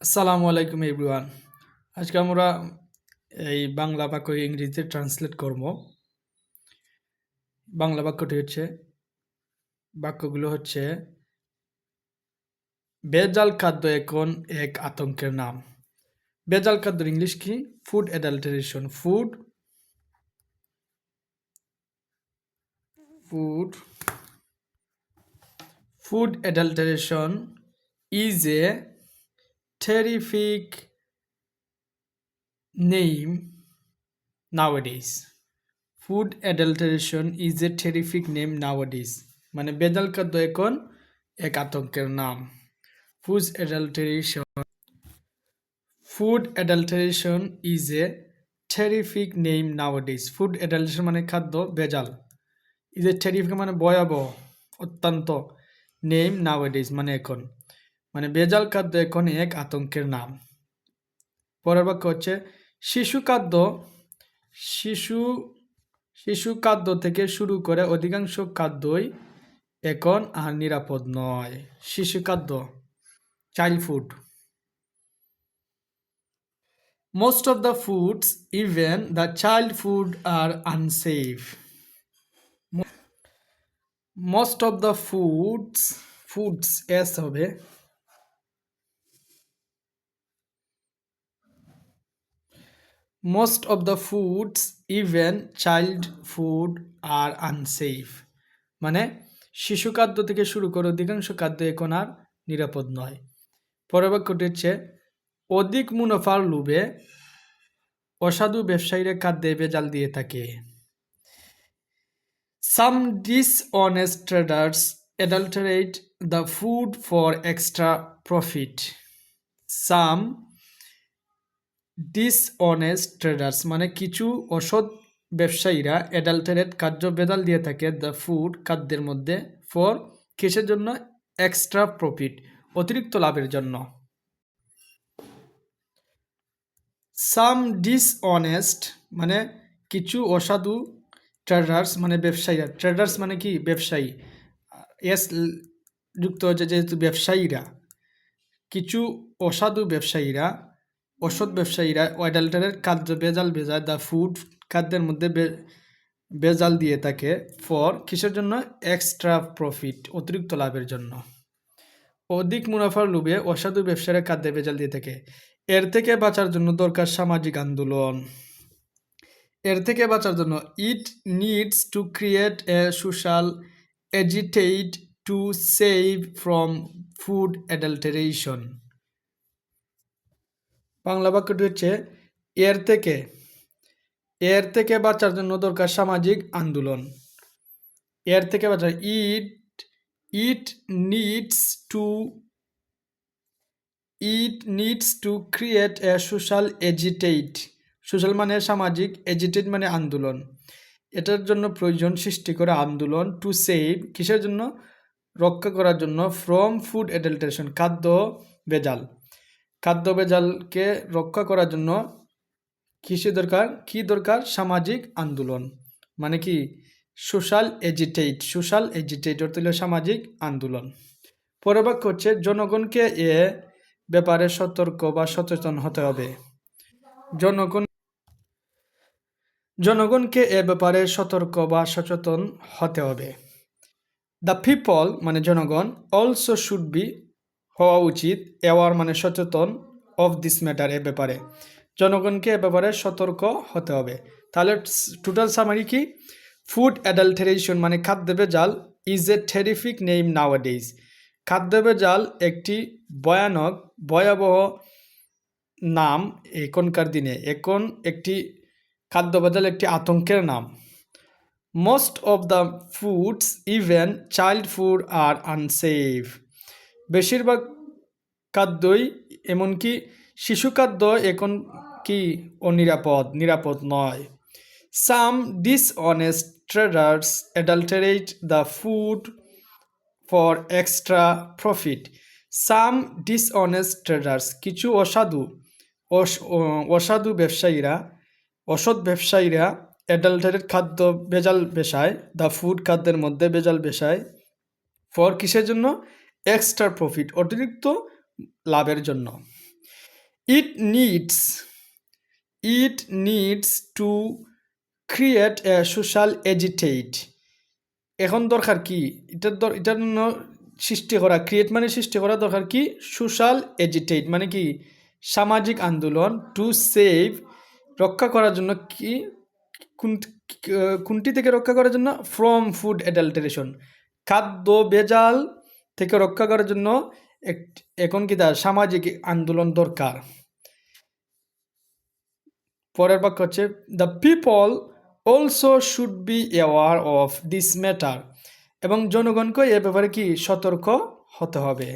আসসালামু আলাইকুম এভরিওয়ান। আজকে আমরা এই বাংলা বাক্য ইংরেজিতে ট্রান্সলেট করব। বাংলা বাক্যটি হচ্ছে, বাক্যগুলো হচ্ছে, বেজাল খাদ্য এখন এক আতঙ্কের নাম। বেজাল খাদ্যের ইংলিশ কি? Food adulteration food food food adulteration is a terrific name nowadays. Food adulteration is a terrific name nowadays. মানে বেদাল খাদ্য এখন এক আতঙ্কের নাম। Food adulteration food adulteration is a terrific name nowadays food adulteration মানে খাদ্য বেজাল ইজ এ টেরিফিক মানে ভয়াবহ, অত্যন্ত নেম নাওয়াডেজ মানে এখন। মানে বেজাল খাদ্য এখন এক আতঙ্কের নাম। পরের বাক্য হচ্ছে, শিশু খাদ্য, শিশু শিশু খাদ্য থেকে শুরু করে অধিকাংশ খাদ্যই এখন আর নিরাপদ নয়। শিশু খাদ্য child food most of the foods even the child food are unsafe most of the foods foods S হবে। Most of the foods even child food are unsafe মানে শিশু খাদ্য থেকে শুরু করে অধিকাংশ খাদ্য এখন আর নিরাপদ নয়। পরের বাক্যটি হচ্ছে, অধিক মুনাফার লোভে অসাধু ব্যবসায়ীরা খাদ্যে ভেজাল দিয়ে থাকে। Some dishonest traders adulterate the food for extra profit some dishonest traders মানে কিছু অসৎ ব্যবসায়ীরা অ্যাডাল্টারেট কার্য বেদাল দিয়ে থাকে দ্য ফুড খাদ্যের মধ্যে ফর কিসের জন্য? এক্সট্রা প্রফিট অতিরিক্ত লাভের জন্য। সাম ডিসঅনেস্ট মানে কিছু অসাধু ট্রেডার্স মানে ব্যবসায়ীরা ট্রেডার্স মানে কি? ব্যবসায়ী। এস যুক্ত হচ্ছে যেহেতু ব্যবসায়ীরা। কিছু অসাধু ব্যবসায়ীরা ওষুধ ব্যবসায়ীরা অ্যাডাল্টারের খাদ্য বেজাল ভেজায় দ্য ফুড খাদ্যের মধ্যে বেজাল দিয়ে থাকে ফর কিসের জন্য? এক্সট্রা প্রফিট, অতিরিক্ত লাভের জন্য। অধিক মুনাফার লোভে অসাধু ব্যবসায়ীরা খাদ্যে বেজাল দিয়ে থাকে। এর থেকে বাঁচার জন্য দরকার সামাজিক আন্দোলন। এর থেকে বাঁচার জন্য it needs to create a social agitate to save from food adulteration. Bangla বাক্যটি হচ্ছে, এর থেকে এর থেকে বাঁচার জন্য দরকার সামাজিক আন্দোলন। এর থেকে বাঁচার, it it needs to, it needs to create a social agitate social মানে সামাজিক এজিটেট মানে আন্দোলন। এটার জন্য প্রয়োজন সৃষ্টি করে আন্দোলন, টু সেভ কিসের জন্য? রক্ষা করার জন্য, ফ্রম ফুড এডাল্টারেশন খাদ্য বেজাল খাদ্য বেজালকে রক্ষা করার জন্য কৃষি দরকার, কি দরকার? সামাজিক আন্দোলন। মানে কি? Social agitate. সোশ্যাল এজিটেট অর্থ হল সামাজিক আন্দোলন। পরে বাক্য হচ্ছে, জনগণকে এ ব্যাপারে সতর্ক বা সচেতন হতে হবে। জনগণ, জনগণকে এ ব্যাপারে সতর্ক বা সচেতন হতে হবে। দ্য পিপল মানে জনগণ অলসো শুড বি হওয়া উচিত অ্যাওয়ার মানে সচেতন অফ দিস ম্যাটার এ ব্যাপারে। জনগণকে এ ব্যাপারে সতর্ক হতে হবে। তাহলে টোটাল সামারি কি? ফুড অ্যাডাল্টারেশন মানে খাদ্য বেজাল is a terrific name nowadays খাদ্য বেজাল একটি ভয়ানক, ভয়াবহ নাম এখনকার দিনে। এখন একটি খাদ্য বেজাল একটি আতঙ্কের নাম। Most of the foods even child food are unsafe বেশিরভাগ খাদ্যই এমনকি শিশু খাদ্য এখন কি অনিরাপদ নিরাপদ নয়। Some dishonest traders adulterate the food for extra profit some dishonest traders কিছু অসাধু অসাধু ব্যবসায়ীরা, অসৎ ব্যবসায়ীরা অ্যাডাল্টারেট খাদ্য বেজাল বেশায় দ্য ফুড খাদ্যের মধ্যে বেজাল বেশায় ফর কিসের জন্য? এক্সট্রা প্রফিট অতিরিক্ত লাভের জন্য। It needs it needs to create a social agitate এখন দরকার কি? এটার দর, এটার জন্য সৃষ্টি করা ক্রিয়েট মানে সৃষ্টি করা দরকার কি? সোশ্যাল এজিটেট মানে কি? সামাজিক আন্দোলন টু সেভ রক্ষা করার জন্য কি, কোন- কোনটি থেকে রক্ষা করার জন্য? ফ্রম ফুড অ্যাডাল্টারেশন খাদ্য বেজাল থেকে রক্ষা করার জন্য এখন কি তার সামাজিক আন্দোলন দরকার? পরের বাক্য হচ্ছে the people also should be aware of this matter এবং জনগণকে এ ব্যাপারে কি সতর্ক হতে হবে?